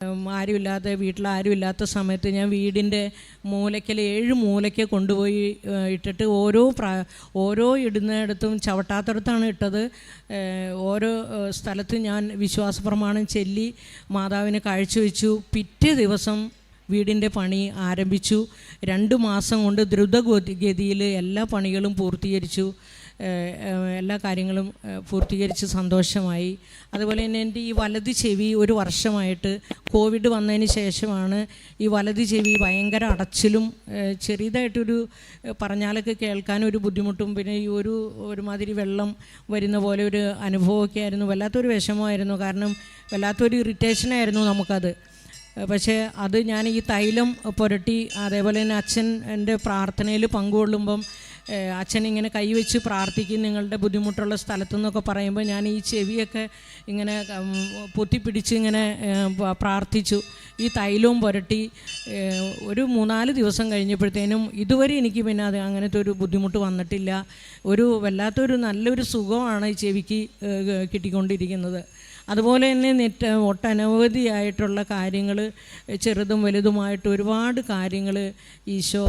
ഉം, ആരുമില്ലാത്ത വീട്ടിൽ ആരുമില്ലാത്ത സമയത്ത് ഞാൻ വീടിന്റെ മൂലയ്ക്കൽ ഏഴ് മൂലയ്ക്ക് കൊണ്ടുപോയി ഇട്ടിട്ട് ഓരോ പ്രാ ഓരോ ഇടുന്നിടത്തും ചവിട്ടാത്തടത്താണ് ഇട്ടത്. ഓരോ സ്ഥലത്തും ഞാൻ വിശ്വാസ പ്രമാണം ചൊല്ലി മാതാവിനെ കാഴ്ചവെച്ചു. പിറ്റേ ദിവസം വീടിന്റെ പണി ആരംഭിച്ചു. രണ്ട് മാസം കൊണ്ട് ദ്രുതഗതിയിൽ എല്ലാ പണികളും പൂർത്തീകരിച്ചു. എല്ലാ കാര്യങ്ങളും പൂർത്തീകരിച്ച് സന്തോഷമായി. അതുപോലെ തന്നെ എന്റെ ഈ വലത് ചെവി ഒരു വർഷമായിട്ട് കോവിഡ് വന്നതിന് ശേഷമാണ് ഈ വലത് ചെവി ഭയങ്കര അടച്ചിലും ചെറിയതായിട്ടൊരു പറഞ്ഞാലൊക്കെ കേൾക്കാൻ ഒരു ബുദ്ധിമുട്ടും പിന്നെ ഈ ഒരു ഒരുമാതിരി വെള്ളം വരുന്ന പോലെ ഒരു അനുഭവമൊക്കെ ആയിരുന്നു. വല്ലാത്തൊരു വിഷമമായിരുന്നു. കാരണം വല്ലാത്തൊരു ഇറിറ്റേഷനായിരുന്നു നമുക്കത്. പക്ഷേ അത് ഞാൻ ഈ തൈലം പുരട്ടി അതേപോലെ തന്നെ അച്ഛൻ എന്റെ പ്രാർത്ഥനയിൽ പങ്കുകൊള്ളുമ്പം അച്ഛൻ ഇങ്ങനെ കൈവച്ച് പ്രാർത്ഥിക്കും നിങ്ങളുടെ ബുദ്ധിമുട്ടുള്ള സ്ഥലത്തു നിന്നൊക്കെ പറയുമ്പോൾ ഞാൻ ഈ ചെവിയൊക്കെ ഇങ്ങനെ പൊത്തിപ്പിടിച്ച് ഇങ്ങനെ പ്രാർത്ഥിച്ചു. ഈ തൈലവും പുരട്ടി ഒരു മൂന്നാൽ ദിവസം കഴിഞ്ഞപ്പോഴത്തേനും ഇതുവരെ എനിക്ക് പിന്നെ അത് അങ്ങനത്തെ ഒരു ബുദ്ധിമുട്ട് വന്നിട്ടില്ല. ഒരു വല്ലാത്തൊരു നല്ലൊരു സുഖമാണ് ഈ ചെവിക്ക് കിട്ടിക്കൊണ്ടിരിക്കുന്നത്. അതുപോലെ തന്നെ നെറ്റ് ഒട്ടനവധിയായിട്ടുള്ള കാര്യങ്ങൾ ചെറുതും വലുതുമായിട്ട് ഒരുപാട് കാര്യങ്ങൾ ഈശോ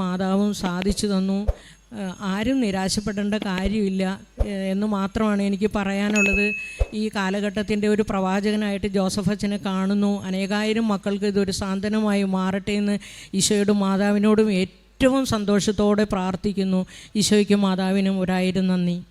മാതാവും സാധിച്ചു തന്നു. ആരും നിരാശപ്പെടേണ്ട കാര്യമില്ല എന്ന് മാത്രമാണ് എനിക്ക് പറയാനുള്ളത്. ഈ കാലഘട്ടത്തിന്റെ ഒരു പ്രവാചകനായിട്ട് ജോസഫ് അച്ഛനെ കാണുന്നു. അനേകായിരം മക്കൾക്ക് ഇതൊരു സാന്ത്വനമായി മാറട്ടെ എന്ന് ഈശോയോടും മാതാവിനോടും ഏറ്റവും സന്തോഷത്തോടെ പ്രാർത്ഥിക്കുന്നു. ഈശോയ്ക്കും മാതാവിനും ഒരായിരം നന്ദി.